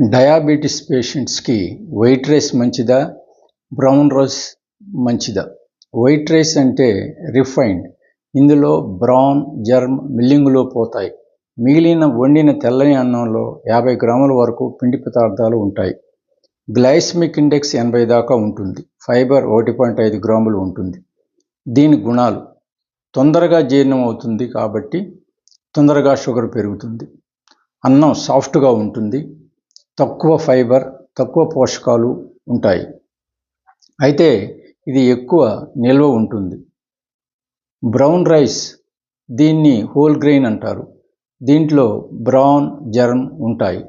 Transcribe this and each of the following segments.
Diabetes పేషెంట్స్కి white rice మంచిదా? Brown rice మంచిదా? వైట్ రైస్ అంటే రిఫైన్డ్. ఇందులో బ్రౌన్ జర్మ్ మిల్లింగులో పోతాయి. మిగిలిన వండిన తెల్లని అన్నంలో యాభై గ్రాముల వరకు పిండి పదార్థాలు ఉంటాయి. గ్లైస్మిక్ ఇండెక్స్ ఎనభై దాకా ఉంటుంది. ఫైబర్ ఒకటి పాయింట్ ఐదు గ్రాములు ఉంటుంది. దీని గుణాలు. తొందరగా జీర్ణం అవుతుంది కాబట్టి తొందరగా షుగర్ పెరుగుతుంది. అన్నం సాఫ్ట్గా ఉంటుంది. తక్కువ ఫైబర్ తక్కువ పోషకాలు ఉంటాయి. అయితే ఇది ఎక్కువ నిల్వ ఉంటుంది. బ్రౌన్ రైస్ దీన్ని హోల్ గ్రెయిన్ అంటారు. దీంట్లో బ్రౌన్ జర్మ్ ఉంటాయి.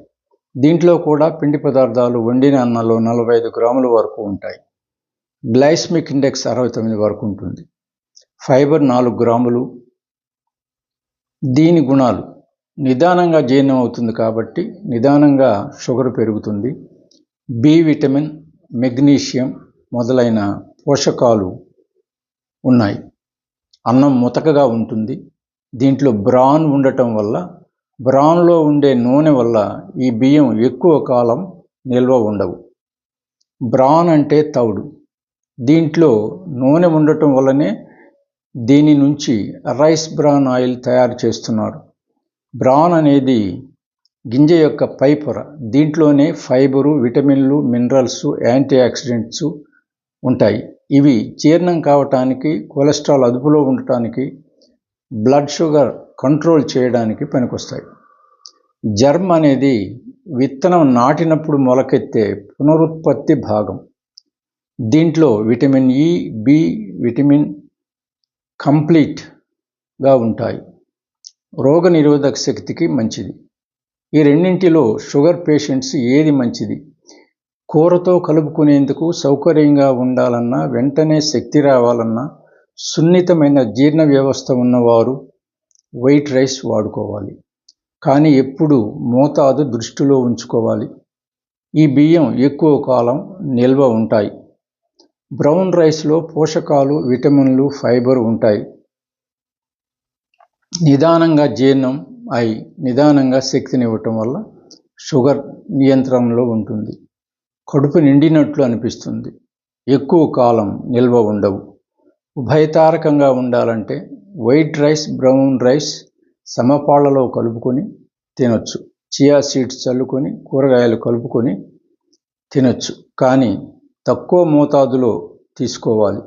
దీంట్లో కూడా పిండి పదార్థాలు వండిన అన్నంలో నలభై ఐదు గ్రాముల వరకు ఉంటాయి. గ్లైస్మిక్ ఇండెక్స్ అరవై తొమ్మిది వరకు ఉంటుంది. ఫైబర్ నాలుగు గ్రాములు. దీని గుణాలు నిదానంగా జీర్ణం అవుతుంది కాబట్టి నిదానంగా షుగర్ పెరుగుతుంది. బి విటమిన్ మెగ్నీషియం మొదలైన పోషకాలు ఉన్నాయి. అన్నం ముతకగా ఉంటుంది. దీంట్లో బ్రాన్ ఉండటం వల్ల బ్రాన్లో ఉండే నూనె వల్ల ఈ బియ్యం ఎక్కువ కాలం నిల్వ ఉండవు. బ్రాన్ అంటే తౌడు. దీంట్లో నూనె ఉండటం వల్లనే దీని నుంచి రైస్ బ్రాన్ ఆయిల్ తయారు చేస్తున్నారు. బ్రాన్ అనేది గింజ యొక్క పై పొర. దీంట్లోనే ఫైబరు విటమిన్లు మినరల్స్ యాంటీ ఆక్సిడెంట్స్ ఉంటాయి. ఇవి జీర్ణం కావటానికి కొలెస్ట్రాల్ అదుపులో ఉండటానికి బ్లడ్ షుగర్ కంట్రోల్ చేయడానికి పనికొస్తాయి. జర్మ్ అనేది విత్తనం నాటినప్పుడు మొలకెత్తే పునరుత్పత్తి భాగం. దీంట్లో vitamin e, E B vitamin కంప్లీట్గా ఉంటాయి. రోగ నిరోధక శక్తికి మంచిది. ఈ రెండింటిలో షుగర్ పేషెంట్స్ ఏది మంచిది? కూరతో కలుపుకునేందుకు సౌకర్యంగా ఉండాలన్నా వెంటనే శక్తి రావాలన్నా సున్నితమైన జీర్ణ వ్యవస్థ ఉన్నవారు వైట్ రైస్ వాడుకోవాలి. కానీ ఎప్పుడు మోతాదు దృష్టిలో ఉంచుకోవాలి. ఈ బియ్యం ఎక్కువ కాలం నిల్వ ఉంటాయి. బ్రౌన్ రైస్లో పోషకాలు విటమిన్లు ఫైబర్ ఉంటాయి. నిదానంగా జీర్ణం అయి నిదానంగా శక్తినివ్వటం వల్ల షుగర్ నియంత్రణలో ఉంటుంది. కడుపు నిండినట్లు అనిపిస్తుంది. ఎక్కువ కాలం నిల్వ ఉండవు. ఉభయతారకంగా ఉండాలంటే వైట్ రైస్ బ్రౌన్ రైస్ సమపాళ్ళలో కలుపుకొని తినొచ్చు. చియా సీడ్స్ చల్లుకొని కూరగాయలు కలుపుకొని తినొచ్చు. కానీ తక్కువ మోతాదులో తీసుకోవాలి.